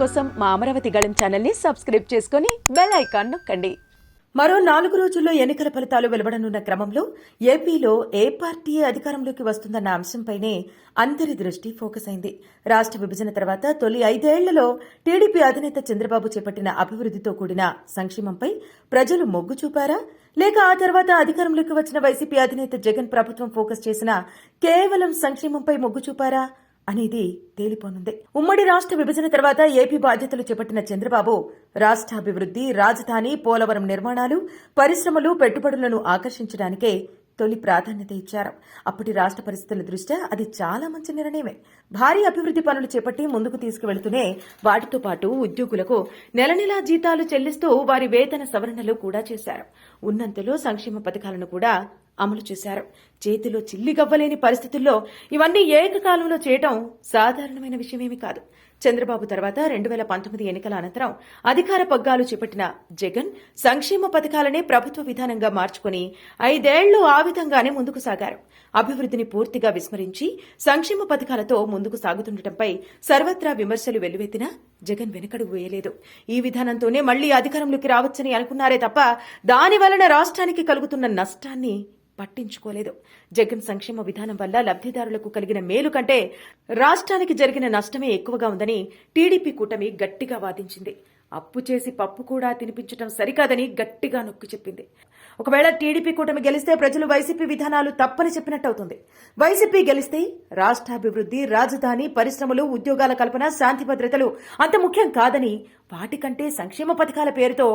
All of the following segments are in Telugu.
కోసం మా అమరావతి గళం ఛానల్ని సబ్స్క్రైబ్ చేసుకుని బెల్ ఐకాన్ నొక్కండి. మరో నాలుగు రోజుల్లో ఎన్నికల ఫలితాలు వెలువడనున్న క్రమంలో ఏపీలో ఏ పార్టీ అధికారంలోకి వస్తుందన్న అంశంపైనే అందరి దృష్టి ఫోకస్ అయింది. రాష్ట్ర విభజన తర్వాత తొలి ఐదేళ్ళలో టీడీపీ అధినేత చంద్రబాబు చేపట్టిన అభివృద్ధితో కూడిన సంక్షేమంపై ప్రజలు మొగ్గు చూపారా? లేక ఆ తర్వాత అధికారంలోకి వచ్చిన వైసీపీ అధినేత జగన్ ప్రభుత్వం ఫోకస్ చేసిన కేవలం సంక్షేమంపై మొగ్గు చూపారా? అనేది తేలిపోనుంది. ఉమ్మడి రాష్ట్ర విభజన తర్వాత ఏపీ బాధ్యతలు చేపట్టిన చంద్రబాబు రాష్ట్రాభివృద్ధి రాజధాని పోలవరం నిర్మాణాలు పరిశ్రమలు పెట్టుబడులను ఆకర్షించడానికే తొలి ప్రాధాన్యత ఇచ్చారు. అప్పటి రాష్ట్ర పరిస్థితుల దృష్ట్యా అది చాలా మంచి నిర్ణయమే. భారీ అభివృద్ధి పనులు చేపట్టి ముందుకు తీసుకువెళ్తూనే వాటితో పాటు ఉద్యోగులకు నెల నెలా జీతాలు చెల్లిస్తూ వారి వేతన సవరణలు కూడా చేశారు. ఉన్నంతలో సంక్షేమ పథకాలను కూడా అమలు చేశారు. చేతిలో చిల్లిగవ్వలేని పరిస్థితుల్లో ఇవన్నీ ఏకకాలంలో చేయటం సాధారణమైన విషయమేమీ కాదు. చంద్రబాబు తర్వాత రెండు వేల పంతొమ్మిది ఎన్నికల అనంతరం అధికార పగ్గాలు చేపట్టిన జగన్ సంక్షేమ పథకాలనే ప్రభుత్వ విధానంగా మార్చుకుని ఐదేళ్ళు ఆ విధంగానే ముందుకు సాగారు. అభివృద్ధిని పూర్తిగా విస్మరించి సంక్షేమ పథకాలతో ముందుకు సాగుతుండటంపై సర్వత్రా విమర్శలు వెల్లువెత్తినా జగన్ వెనకడుగు వేయలేదు. ఈ విధానంతోనే మళ్ళీ అధికారంలోకి రావచ్చని అనుకున్నారే తప్ప దాని వలన రాష్ట్రానికి కలుగుతున్న నష్టాన్ని పట్టించుకోలేదు. జగన్ సంక్షేమ విధానం వల్ల లబ్ధిదారులకు కలిగిన మేలు కంటే రాష్ట్రానికి జరిగిన నష్టమే ఎక్కువగా ఉందని టీడీపీ కూటమి గట్టిగా వాదించింది. అప్పు చేసి పప్పు కూడా తినిపించడం సరికాదని గట్టిగా నొక్కి చెప్పింది. ఒకవేళ టీడీపీ కూటమి గెలిస్తే ప్రజలు వైసీపీ విధానాలు తప్పని చెప్పినట్టు అవుతుంది. వైసీపీ గెలిస్తే రాష్ట్రాభివృద్ధి రాజధాని పరిశ్రమలు ఉద్యోగాల కల్పన శాంతి భద్రతలు అంత ముఖ్యం కాదని వాటికంటే సంక్షేమ పథకాల పేరుతో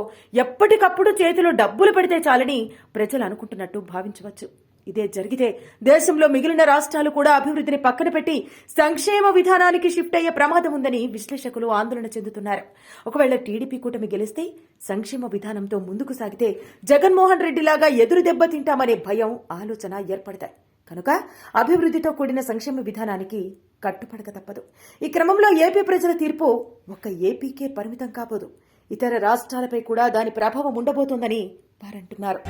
ఎప్పటికప్పుడు చేతిలో డబ్బులు పెడితే చాలని ప్రజలు అనుకుంటున్నట్టు భావించవచ్చు. ఇదే జరిగితే దేశంలో మిగిలిన రాష్ట్రాలు కూడా అభివృద్ధిని పక్కన పెట్టి సంక్షేమ విధానానికి షిఫ్ట్ అయ్యే ప్రమాదం ఉందని విశ్లేషకులు ఆందోళన చెందుతున్నారు. ఒకవేళ టీడీపీ కూటమి గెలిస్తే సంక్షేమ విధానంతో ముందుకు సాగితే జగన్మోహన్ రెడ్డిలాగా ఎదురు దెబ్బతింటామనే భయం ఆలోచన ఏర్పడతాయి. కనుక అభివృద్ధితో కూడిన సంక్షేమ విధానానికి కట్టుపడక తప్పదు. ఈ క్రమంలో ఏపీ ప్రజల తీర్పు ఒక్క ఏపీకే పరిమితం కాబోదు. ఇతర రాష్ట్రాలపై కూడా దాని ప్రభావం ఉండబోతోందని వారంటున్నారు.